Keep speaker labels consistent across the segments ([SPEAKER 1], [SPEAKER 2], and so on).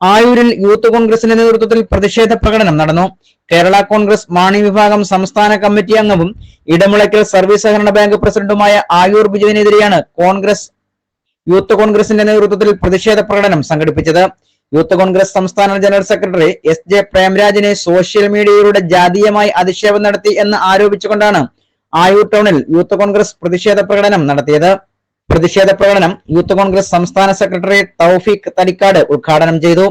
[SPEAKER 1] ആയൂരിൽ youth കോൺഗ്രസിന്റെ നേതൃത്വത്തിൽ പ്രതിഷേധ പ്രകടനം നടന്നു. കേരള കോൺഗ്രസ് മാണി വിഭാഗം സംസ്ഥാന കമ്മിറ്റി അംഗവും ഇടമുളയ്ക്കൽ സർവീസ് സഹകരണ ബാങ്ക് പ്രസിഡന്റുമായ ആയൂർ ബിജുവിനെതിരെയാണ് കോൺഗ്രസ് യൂത്ത് കോൺഗ്രസിന്റെ നേതൃത്വത്തിൽ പ്രതിഷേധ പ്രകടനം സംഘടിപ്പിച്ചത്. യൂത്ത് കോൺഗ്രസ് സംസ്ഥാന ജനറൽ സെക്രട്ടറി എസ് ജെ പ്രേംരാജിനെ സോഷ്യൽ മീഡിയയിലൂടെ ജാതീയമായി അധിക്ഷേപം നടത്തി എന്ന് ആരോപിച്ചുകൊണ്ടാണ് ആയൂർ ടൗണിൽ യൂത്ത് കോൺഗ്രസ് പ്രതിഷേധ പ്രകടനം നടത്തിയത്. പ്രതിഷേധ പ്രകടനം യൂത്ത് കോൺഗ്രസ് സംസ്ഥാന സെക്രട്ടറി തൗഫീഖ് തലിക്കാട് ഉദ്ഘാടനം ചെയ്തു.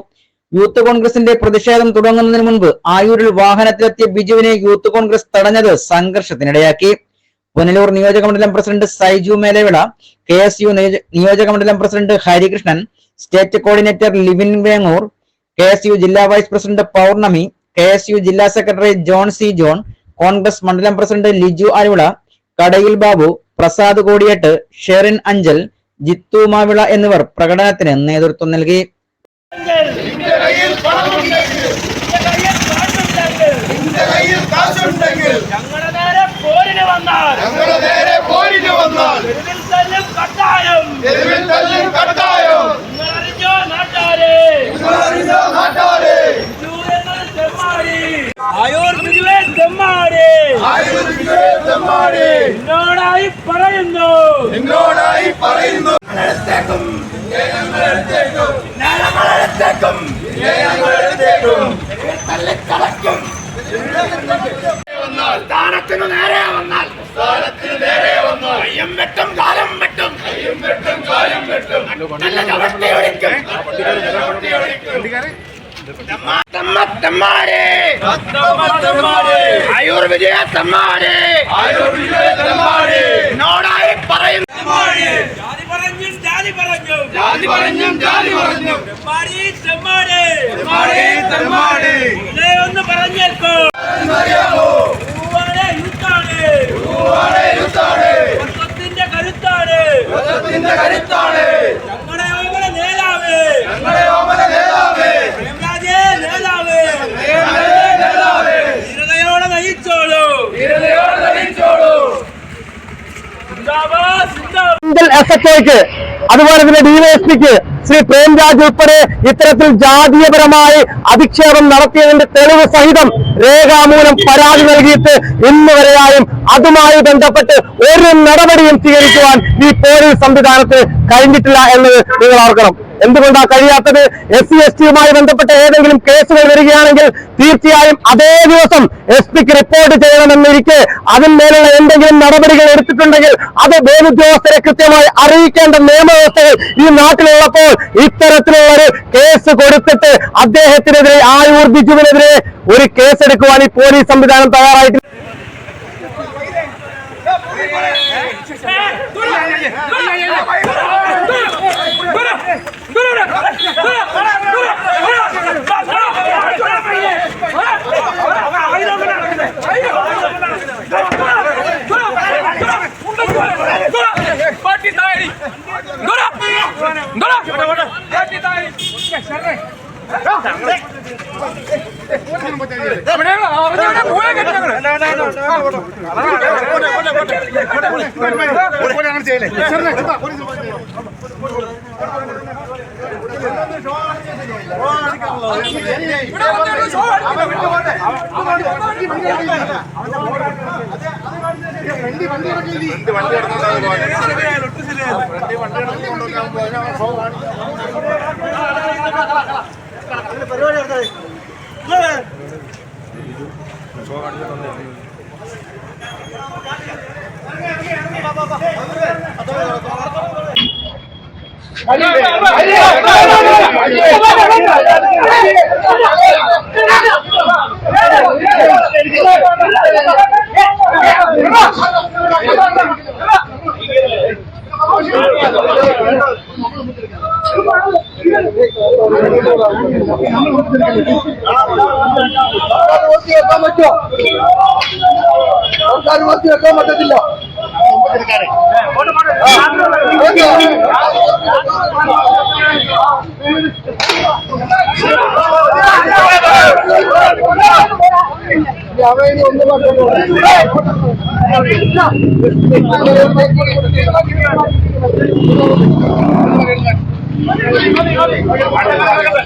[SPEAKER 1] യൂത്ത് കോൺഗ്രസിന്റെ പ്രതിഷേധം തുടങ്ങുന്നതിന് മുൻപ് ആയൂരിൽ വാഹനത്തിലെത്തിയ ബിജുവിനെ യൂത്ത് കോൺഗ്രസ് തടഞ്ഞത് സംഘർഷത്തിനിടയാക്കി. പുനലൂർ നിയോജകമണ്ഡലം president Saiju Melavila K S U നിയോജകമണ്ഡലം president Harikrishnan state coordinator Livin Vengoor K S U ജില്ലാ vice president Pournami K S U ജില്ലാ secretary John C John Congress മണ്ഡലം പ്രസിഡന്റ് ലിജു ആരുള കടയിൽ ബാബു പ്രസാദ് കോടിയേട്ട് ഷെറിൻ അഞ്ചൽ ജിത്തു മാവിള എന്നിവർ പ്രകടനത്തിന് നേതൃത്വം നൽകി.
[SPEAKER 2] എന്നത് തെമ്മാടി. ആയോർ ബിജുവേ എന്നോടായി പറയുന്നു. നിങ്ങളോടായി പറയുന്നു. ഞങ്ങളെടുത്തേക്കും. ഞങ്ങളെടുത്തേക്കും. ഞങ്ങളെടുത്തേക്കും. ഞങ്ങളെടുത്തേക്കും. തല്ലിക്കളക്കും സ്ഥാനത്തിന് നേരെ വന്നാൽ സ്ഥാനത്തിന് നേരെ വന്നാൽ കയ്യം വെട്ടും കാലം വെട്ടും. കയ്യം വെട്ടും കാലം വെട്ടും. നല്ല ചവിട്ടി ഒടിക്കും ചവിട്ടി ഒടിക്കും തമ്മ തമ്മാരെ ആയൂർ വിജയ തമ്മാരെ ആയൂർ വിജയ തമ്മാരെ നോടായി പറയും ജാതി പറഞ്ഞും. ജാതി പറഞ്ഞും ജാതി പറഞ്ഞും
[SPEAKER 3] എസ് എഫ് ഐക്ക് അതുപോലെ തന്നെ ഡിവൈഎസ്പിക്ക് ശ്രീ പ്രേംരാജ് ഉൾപ്പെടെ ഇത്തരത്തിൽ ജാതീയപരമായി അധിക്ഷേപം നടത്തിയതിന്റെ തെളിവ് സഹിതം രേഖാമൂലം പരാതി നൽകിയിട്ട് ഇന്ന് വരെയായും അതുമായി ബന്ധപ്പെട്ട് ഒരു നടപടിയും സ്വീകരിക്കുവാൻ ഈ പോലീസ് സംവിധാനത്തിന് കഴിഞ്ഞിട്ടില്ല എന്നത് നിങ്ങൾ ഓർക്കണം. എന്തുകൊണ്ടാണ് കഴിയാത്തത്? എസ് സി എസ് ടിയുമായി ബന്ധപ്പെട്ട ഏതെങ്കിലും കേസുകൾ വരികയാണെങ്കിൽ തീർച്ചയായും അതേ ദിവസം എസ് പിക്ക് റിപ്പോർട്ട് ചെയ്യണമെന്നിരിക്കെ. അതിന്മേലുള്ള എന്തെങ്കിലും നടപടികൾ എടുത്തിട്ടുണ്ടെങ്കിൽ അത് മേലുദ്യോഗസ്ഥരെ കൃത്യമായി അറിയിക്കേണ്ട നിയമവ്യവസ്ഥകൾ ഈ നാട്ടിലുള്ളപ്പോൾ ഇത്തരത്തിലുള്ള ഒരു കേസ് കൊടുത്തിട്ട് അദ്ദേഹത്തിനെതിരെ ആയൂർ ഒരു കേസെടുക്കുവാൻ ഈ പോലീസ് സംവിധാനം തയ്യാറായിട്ടില്ല. 哎！都来，
[SPEAKER 2] 都来，都来，都来，都来，都来，都来，都来，来，来！പരിപാടി നടത്താതെ 좋아가지고 던데.
[SPEAKER 4] ಮುಖ್ಯ ಸರ್ಕಾರಿ ವಸ್ತು ಎಕ್ಕ ಮಟ್ಟದಿಲ್ಲ ಯಾವ್ದು ಒಂದು ಮಾಡ್ತಾರೆ